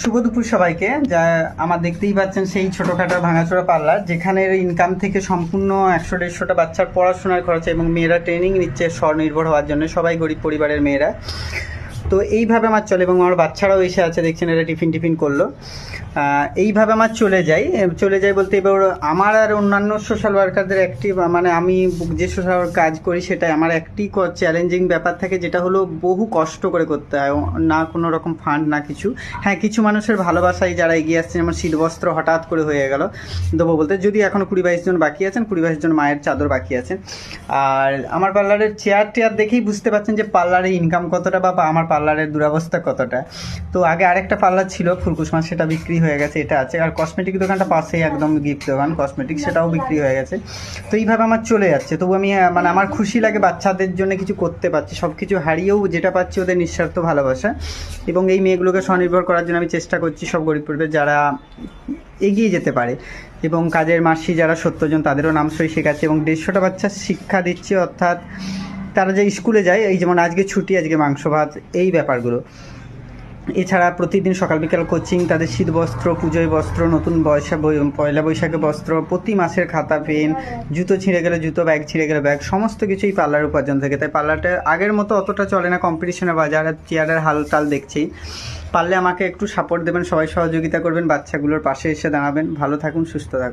শুভ দুপুর সবাইকে। যা আমার দেখতেই পাচ্ছেন সেই ছোটোখাটো ভাঙাচোরা পার্লার, যেখানে ইনকাম থেকে সম্পূর্ণ একশো দেড়শোটা বাচ্চার পড়াশোনার খরচ এবং মেয়েরা ট্রেনিং নিচ্ছে স্বনির্ভর হওয়ার জন্য, সবাই গরিব পরিবারের মেয়েরা। তো এইভাবে আমার চলে এবং আমার বাচ্চারাও এসে আছে, দেখছেন এটা টিফিন টিফিন করল। এইভাবে আমার চলে যাই চলে যাই বলতে এবার আমার আর অন্যান্য সোশ্যাল ওয়ার্কারদের একটি মানে আমি যে সোশ্যাল ওয়ার্ক কাজ করি সেটাই। আমার একটি চ্যালেঞ্জিং ব্যাপার থাকে যেটা হলো বহু কষ্ট করে করতে হয়। না কোনো রকম ফান্ড না কিছু। হ্যাঁ কিছু মানুষের ভালোবাসায় যারা এগিয়ে আসছেন যেমন শীতবস্ত্র হঠাৎ করে হয়ে গেল। দেবো বলতে, যদি এখনও কুড়ি বাইশ জন বাকি আছেন, কুড়ি বাইশ জন মায়ের চাদর বাকি আছেন আর আমার পার্লারের চেয়ার টেয়ার দেখেই বুঝতে পারছেন যে পার্লারে ইনকাম কতটা বা আমার পার্লারের দুরবস্থা কতটা? তো আগে আরেকটা পার্লার ছিল ফুলকুসমা সেটা বিক্রি হয়ে গেছে, এটা আছে। আর কসমেটিক দোকানটা পাশেই একদম গিফট দোকান কসমেটিক সেটাও বিক্রি হয়ে গেছে। তো এইভাবে আমার চলে যাচ্ছে। তবু আমি মানে আমার খুশি লাগে বাচ্চাদের জন্য কিছু করতে পারছি সব কিছু হারিয়েও যেটা পাচ্ছি ওদের নিঃস্বার্থ ভালোবাসা। এবং এই মেয়েগুলোকে স্বনির্ভর করার জন্য আমি চেষ্টা করছি সব গরিব পরিবার যারা এগিয়ে যেতে পারে। এবং কাজের মাসি যারা সত্যজন তাদেরও নাম সই শেখাচ্ছে। এবং দেড়শোটা বাচ্চা শিক্ষা দিচ্ছে, অর্থাৎ তারা যে স্কুলে যায়, এই যেমন আজকে ছুটি, আজকে মাংস ভাত, এই ব্যাপারগুলো। এছাড়া প্রতিদিন সকাল বিকাল কোচিং তাদের শীত বস্ত্র পুজোয় বস্ত্র, নতুন বয়সা পয়লা বৈশাখে বস্ত্র, প্রতি মাসের খাতা, পেন, জুতো ছিঁড়ে গেলে জুতো, ব্যাগ ছিঁড়ে গেলে ব্যাগ, সমস্ত কিছুই পার্লার উপার্জন থেকে। তাই পার্লারটা আগের মতো অতটা চলে না কম্পিটিশনে বাজার, চেয়ারের হাল টাল দেখছি। পারলে আমাকে একটু সাপোর্ট দেবেন, সবাই সহযোগিতা করবেন, বাচ্চাগুলোর পাশে এসে দাঁড়াবেন। ভালো থাকুন, সুস্থ থাকুন।